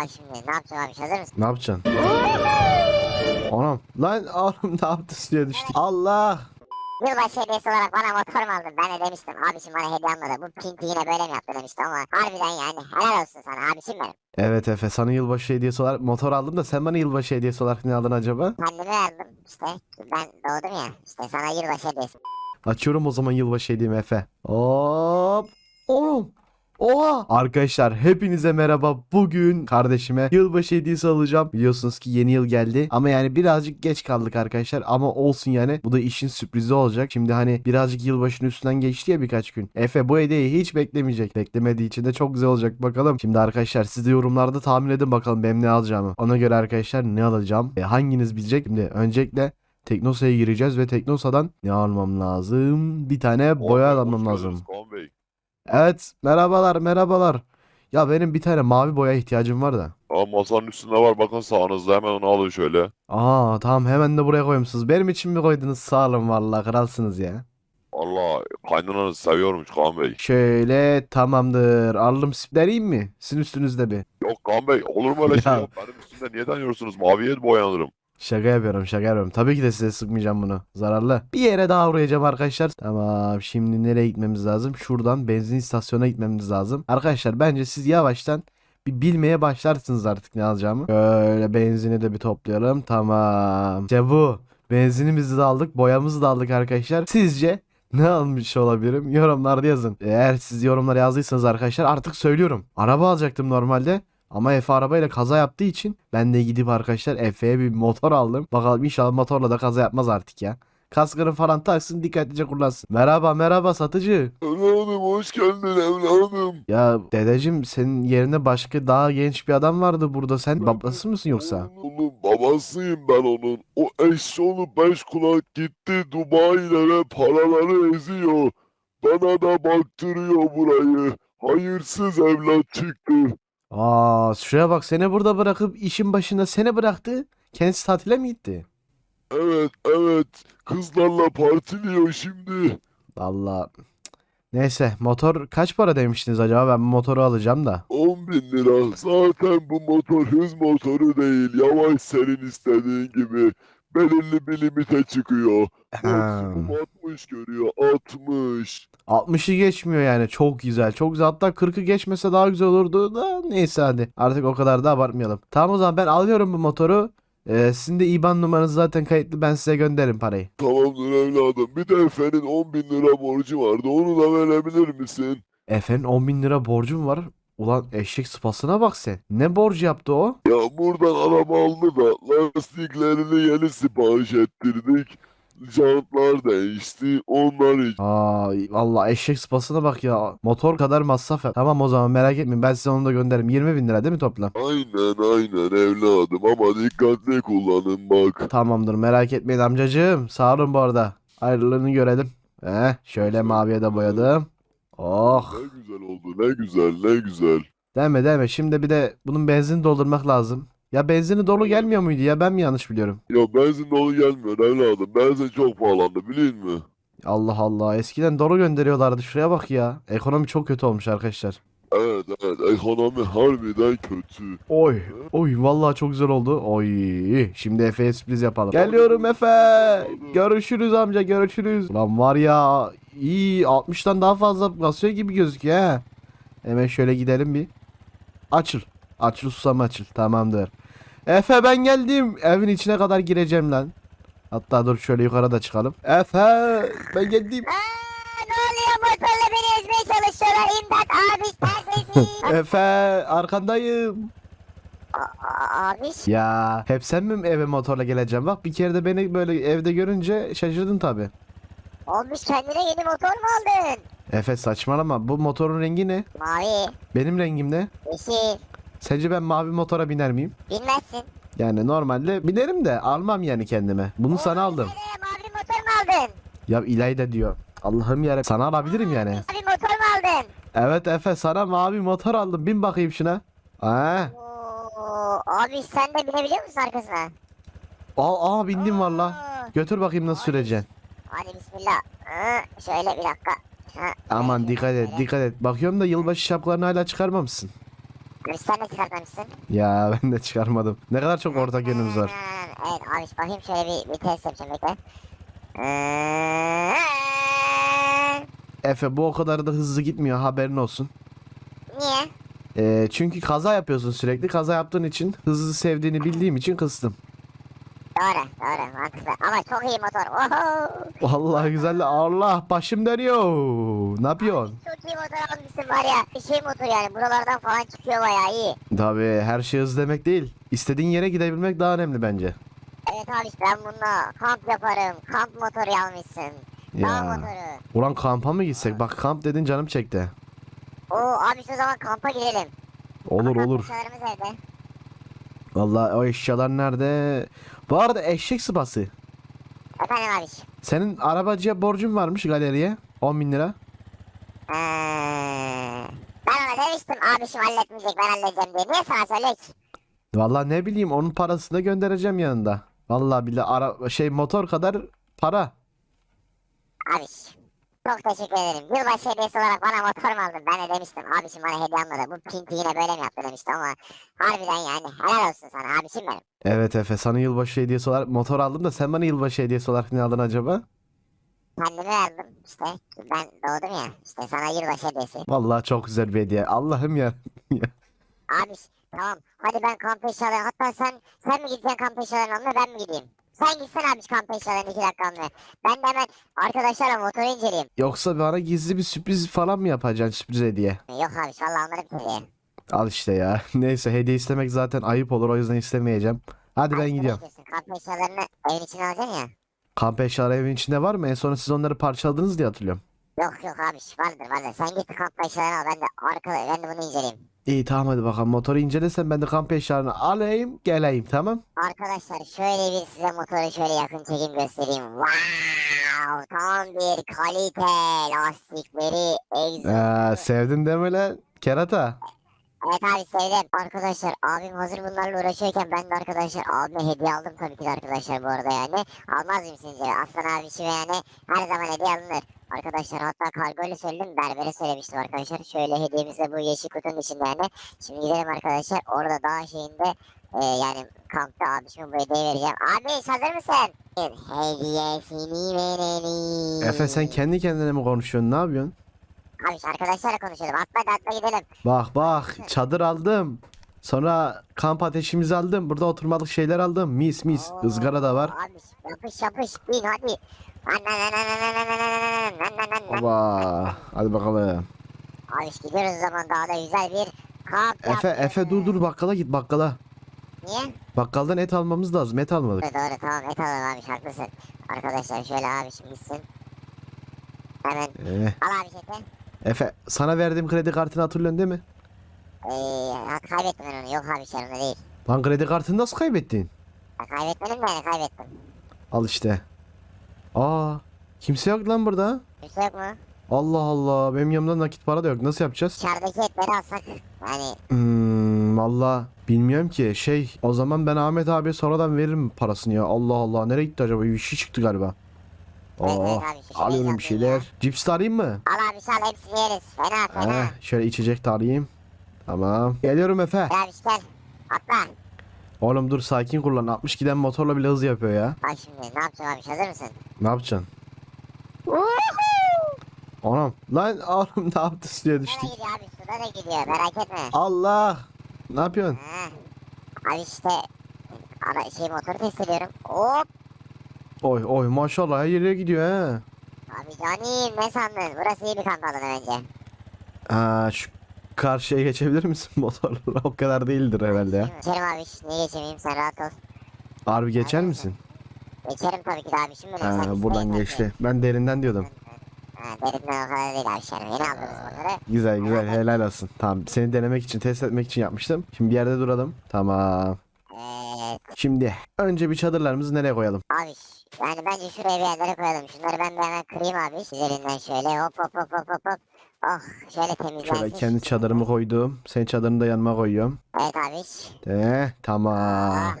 Bak şimdi ne yapacağım abi hazır mısın? Ne yapacaksın? Anam. Lan oğlum ne yaptı suya düştük. Allah. Yılbaşı hediyesi olarak bana motor mu aldın? Ben de demiştim abişim bana hediye almadı. Bu pinti yine böyle mi yaptı demiştim ama harbiden yani helal olsun sana abişim benim. Evet Efe sana yılbaşı hediyesi olarak motor aldım da sen bana yılbaşı hediyesi olarak ne aldın acaba? Kendime aldım işte ben doğdum ya işte sana yılbaşı hediyesi. Açıyorum o zaman yılbaşı hediyemi Efe. Hop. Oğlum. Oha. Arkadaşlar hepinize merhaba. Bugün kardeşime yılbaşı hediyesi alacağım. Biliyorsunuz ki yeni yıl geldi. Ama yani birazcık geç kaldık arkadaşlar. Ama olsun yani. Bu da işin sürprizi olacak. Şimdi hani birazcık yılbaşının üstünden geçti ya birkaç gün. Efe bu hediyeyi hiç beklemeyecek. Beklemediği için de çok güzel olacak. Bakalım. Şimdi arkadaşlar siz de yorumlarda tahmin edin bakalım benim ne alacağımı. Ona göre arkadaşlar ne alacağım. E, hanginiz bilecek? Şimdi öncelikle Teknosa'ya gireceğiz ve Teknosa'dan ne almam lazım? Bir tane boya almam lazım. Bey. Evet, merhabalar, merhabalar. Ya benim bir tane mavi boya ihtiyacım var da. Aa, masanın üstünde var bakın sağınızda hemen onu alın şöyle. Aa, tamam hemen de buraya koymuşsunuz. Benim için mi koydunuz? Sağ olun vallahi kralsınız ya. Allah kaynananız seviyormuş Kaan Bey. Şöyle tamamdır. Aldım sipleriyim mi? Sizin üstünüzde bir. Yok Kaan Bey olur mu öyle şey Ya. ya? Benim üstümde niye deniyorsunuz? Maviye boyanırım. Şaka yapıyorum, şaka yapıyorum. Tabii ki de size sıkmayacağım bunu. Zararlı. Bir yere daha uğrayacağım arkadaşlar. Tamam, şimdi nereye gitmemiz lazım? Şuradan benzin istasyonuna gitmemiz lazım. Arkadaşlar bence siz yavaştan bir bilmeye başlarsınız artık ne alacağımı. Böyle benzini de bir toplayalım. Tamam. İşte bu. Benzinimizi de aldık, boyamızı da aldık arkadaşlar. Sizce ne almış olabilirim? Yorumlarda yazın. Eğer siz yorumlara yazdıysanız arkadaşlar artık söylüyorum. Araba alacaktım normalde. Ama Efe arabayla kaza yaptığı için ben de gidip arkadaşlar Efe'ye bir motor aldım. Bakalım inşallah motorla da kaza yapmaz artık ya. Kaskını falan taksın dikkatlice kullansın. Merhaba merhaba satıcı. Evladım hoş geldin evladım. Ya dedeciğim senin yerine başka daha genç bir adam vardı burada. Sen babası mısın yoksa? Onun babasıyım ben onun. O eşşoğlu beş kulak gitti Dubai'lere paraları eziyor. Bana da baktırıyor burayı. Hayırsız evlat çıktı. Aa şuraya bak seni burada bırakıp işin başında seni bıraktı. Kendisi tatile mi gitti? Evet evet kızlarla partiliyor şimdi. Allah. Neyse motor kaç para demiştiniz acaba? Ben bu motoru alacağım da. 10 bin lira. Zaten bu motor hız motoru değil. Yavaş senin istediğin gibi. Belirli bir limite çıkıyor. Ha. Maksimum 60 görüyor. 60. 60'ı geçmiyor yani çok güzel çok güzel hatta 40'ı geçmese daha güzel olurdu da neyse hadi artık o kadar da abartmayalım. Tamam o zaman ben alıyorum bu motoru. Ee, sizin de IBAN numaranız zaten kayıtlı ben size gönderirim parayı. Tamamdır evladım. Bir de Efe'nin 10 bin lira borcu vardı. Onu da verebilir misin? Efendim 10 bin lira borcum var. Ulan eşek sıpasına bak sen. Ne borcu yaptı o? Ya buradan araba aldı da lastiklerini yeni sipariş ettirdik. Jantlar değişti. Onlar için. Aa valla eşek sıpasına bak ya. Motor kadar masraf yap. Tamam o zaman merak etmeyin ben size onu da gönderirim. 20 bin lira değil mi toplam? Aynen aynen evladım ama dikkatli kullanın bak. Tamamdır merak etmeyin amcacığım. Sağ olun bu arada. Ayrılığını görelim. Eh, şöyle maviye de boyadım. Oh. Ne güzel oldu ne güzel ne güzel. Deme deme. Şimdi bir de bunun benzin doldurmak lazım. Ya benzini dolu gelmiyor muydu ya? Ben mi yanlış biliyorum? Ya benzin dolu gelmiyor evladım. Benzin çok pahalandı biliyor musun? Allah Allah. Eskiden dolu gönderiyorlardı. Şuraya bak ya. Ekonomi çok kötü olmuş arkadaşlar. Evet evet ekonomi harbiden kötü. Oy. Oy vallahi çok güzel oldu. Oy. Şimdi Efe'ye sürpriz yapalım. Geliyorum Efe. Görüşürüz amca görüşürüz. Ulan var ya iyi 60'tan daha fazla basıyor gibi gözüküyor ha. Hemen şöyle gidelim bir. Açıl. Açıl susam açıl. Tamamdır. Efe ben geldim. Evin içine kadar gireceğim lan. Hatta dur şöyle yukarı da çıkalım. Efe ben geldim. Aa, ne oluyor motorla beni ezmeye çalışıyorlar imdat abiş neredesin? Efe arkandayım. Aa, abiş Ya hep sen mi eve motorla geleceğim? Bak bir kere de beni böyle evde görünce şaşırdın tabi. olmuş kendine yeni motor mu aldın? Efe saçmalama. Bu motorun rengi ne? Mavi, Benim rengim ne? yeşil, Sence ben mavi motora biner miyim? bilmezsin. Yani normalde binerim de almam yani kendime. Bunu sana aldım. Ee, mavi motor mu aldın? Ya İlayda diyor. Allah'ım yarabbim. Sana alabilirim yani. Mavi motor mu aldın? Evet Efe sana mavi motor aldım. Bin bakayım şuna. Aa, Oo, abi sen de binebiliyor musun arkasına? aa, aa bindim valla. Götür bakayım nasıl süreceksin. Hadi bismillah. Ha, şöyle bir dakika. Ha, Aman dikkat et dikkat et. Bakıyorum da yılbaşı şapkalarını hala çıkarmamışsın. Sen de çıkartmamışsın. Ya ben de çıkarmadım. Ne kadar çok ortak yönümüz var. Evet abi bakayım şöyle bir, bir test yapacağım bekle. Ee, Efe bu o kadar da hızlı gitmiyor haberin olsun. Niye? Ee, çünkü kaza yapıyorsun sürekli. Kaza yaptığın için hızlı sevdiğini bildiğim için kıstım. Doğru doğru mantıklı ama çok iyi motor. Oho. Vallahi güzel. Allah başım dönüyor. Ne yapıyorsun? Çok iyi motor almışsın var ya. Bir şey motor yani buralardan falan çıkıyor bayağı iyi. Tabii her şey hız demek değil. İstediğin yere gidebilmek daha önemli bence. Evet abi ben bununla kamp yaparım. Kamp motoru almışsın. Dağ Ya. motoru. Ulan kampa mı gitsek? Bak kamp dedin canım çekti. Oo abi şu zaman kampa gidelim. Olur Kamp olur. eşyalarımız evde. Vallahi o eşyalar nerede? Bu arada eşek sıpası. Efendim abi. Senin arabacıya borcun varmış galeriye. 10 bin lira. Ee, ben ona demiştim abişim halletmeyecek ben halledeceğim diye. Niye sana söyleyek? Vallahi ne bileyim onun parasını da göndereceğim yanında. Vallahi bile ara şey motor kadar para. Abiş. Çok teşekkür ederim. Yılbaşı hediyesi olarak bana motor mu aldın? Ben de demiştim abişim bana hediye almadı. Bu pinti yine böyle mi yaptı demiştim ama harbiden yani helal olsun sana abişim benim. Evet Efe sana yılbaşı hediyesi olarak motor aldım da sen bana yılbaşı hediyesi olarak ne aldın acaba? Kendime verdim işte. Ben doğdum ya. İşte sana yılbaşı hediyesi. Vallahi çok güzel bir hediye. Allah'ım ya. Abiş tamam. Hadi ben kamp eşyalarını hatta sen sen mi gideceksin kamp eşyalarını almaya ben mi gideyim? Sen gitsen abiş kamp eşyalarını iki dakika almaya. Ben de hemen arkadaşlarla motoru inceleyeyim. Yoksa bana gizli bir sürpriz falan mı yapacaksın sürpriz hediye? Yok abiş valla almadım ki hediye. Al işte ya. Neyse hediye istemek zaten ayıp olur o yüzden istemeyeceğim. Hadi ben gidiyorum. Kamp eşyalarını evin içine alacaksın ya. Kamp eşyaları evin içinde var mı? En son siz onları parçaladınız diye hatırlıyorum. Yok yok abiş vardır vardır. Sen git kamp eşyalarını al ben de arkada ben de bunu inceleyeyim. İyi tamam hadi bakalım motoru incelesen ben de kamp eşyalarını alayım geleyim tamam. Arkadaşlar şöyle bir size motoru şöyle yakın çekim göstereyim. Wow! Tam bir kalite lastikleri egzozu. Ee, sevdin mi lan? Kerata. Evet abi sevdim. Arkadaşlar abim hazır bunlarla uğraşıyorken ben de arkadaşlar abime hediye aldım tabii ki de arkadaşlar bu arada yani. Almaz mıyım sizce? Aslan abisi ve yani her zaman hediye alınır. Arkadaşlar hatta kargoyla söyledim berbere söylemiştim arkadaşlar. Şöyle hediyemiz de bu yeşil kutunun içinde yani. Şimdi gidelim arkadaşlar orada dağ şeyinde e, yani kampta abişime bu hediyeyi vereceğim. Abi hazır mısın? Hediyesini verelim. Efe sen kendi kendine mi konuşuyorsun ne yapıyorsun? Abi arkadaşlarla konuşuyordum. Atla atla gidelim. Bak bak çadır aldım. Sonra kamp ateşimizi aldım. Burada oturmalık şeyler aldım. Mis mis. Oo, ızgara da var. Abi yapış yapış bin hadi. Oba. Hadi bakalım. Abi işte gidiyoruz zaman daha da güzel bir kamp Efe. Efe dur dur bakkala git bakkala. Niye? Bakkaldan et almamız lazım. Et almadık. Doğru, doğru tamam et alalım abi haklısın. Arkadaşlar şöyle abi şimdi gitsin. Hemen ee. al abi şefi. Efe sana verdiğim kredi kartını hatırlıyorsun değil mi? Ee, kaybettim ben onu. Yok abi şey onda değil. Lan kredi kartını nasıl kaybettin? Ya, kaybetmedim de kaybettim. Al işte. Aa kimse yok lan burada. Kimse yok mu? Allah Allah benim yanımda nakit para da yok. Nasıl yapacağız? Dışarıdaki etleri alsak yani Hmm, valla bilmiyorum ki. Şey o zaman ben Ahmet abiye sonradan veririm parasını ya. Allah Allah nereye gitti acaba? Bir şey çıktı galiba. Evet, evet Oo, abi, şu şeyi alıyorum bir şeyler. Cips de arayayım mı? al abi al hepsini yeriz. Fena fena. Ha, şöyle içecek de arayayım. Tamam. Geliyorum Efe. Gel abi gel. Atla. Oğlum dur sakin kullan. 60 giden motorla bile hız yapıyor ya. Bak şimdi ne yapacağım abi hazır mısın? Ne yapacaksın? Anam. Lan oğlum ne yaptın suya düştük. gidiyor abi suda da gidiyor merak etme. Allah. Ne yapıyorsun? Ha. Abi işte ara, şey motoru test ediyorum. Hop. Oy oy maşallah her yere gidiyor ha. Abi canim ne sandın? Burası iyi bir kamp alanı bence. Ha şu karşıya geçebilir misin motorla? O kadar değildir herhalde ya. Geçerim abi niye geçemeyeyim sen rahat ol. Harbi geçer misin? Geçerim tabii ki de abi şimdi Ha, buradan geçti. Ben derinden diyordum. Ha, derinden o kadar değil abi şerim. Yeni aldığımız motoru. Güzel güzel helal olsun. Tamam seni denemek için test etmek için yapmıştım. Şimdi bir yerde duralım. Tamam. Evet. Şimdi önce bir çadırlarımızı nereye koyalım? Abi yani bence şuraya bir yerlere koyalım. Şunları ben bir hemen kırayım abi. Üzerinden şöyle hop hop hop hop hop hop. Oh şöyle temizlensin. Şöyle kendi çadırımı koydum. Senin çadırını da yanıma koyuyorum. Evet abi. De tamam.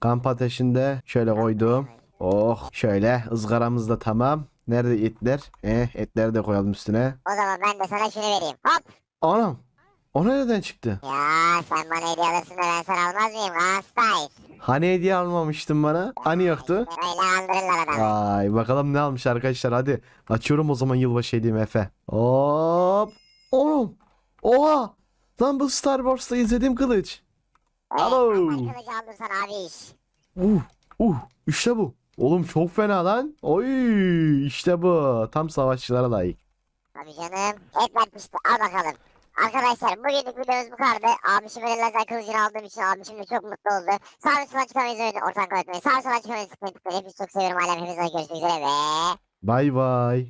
Kamp ateşinde şöyle koydum. Oh şöyle ızgaramız da tamam. Nerede etler? Eh etleri de koyalım üstüne. O zaman ben de sana şunu vereyim. Hop. Anam O nereden çıktı? Ya sen bana hediye alırsın da ben sana almaz mıyım? Hastayız. Hani hediye almamıştın bana? Hani yoktu? Öyle andırırlar adamı. Vay bakalım ne almış arkadaşlar hadi. Açıyorum o zaman yılbaşı hediyemi Efe. Hop. Oğlum. Oha. Lan bu Star Wars'ta izlediğim kılıç. Alo. Evet, ben kılıcı aldım sana abi iş. Uh. Uh. İşte bu. Oğlum çok fena lan. Oy işte bu. Tam savaşçılara layık. Tabii canım. Etmen pişti. Al bakalım. Arkadaşlar bugünlük videomuz bu kadardı. Abişim böyle lazer kılıcını aldığım için abişim de çok mutlu oldu. Sağ ve sola çıkamayız öyle ortadan koymayın. Sağ ve çıkamayız. Hepinizi çok seviyorum. Alem hepinize görüşmek üzere ve... Bay bay.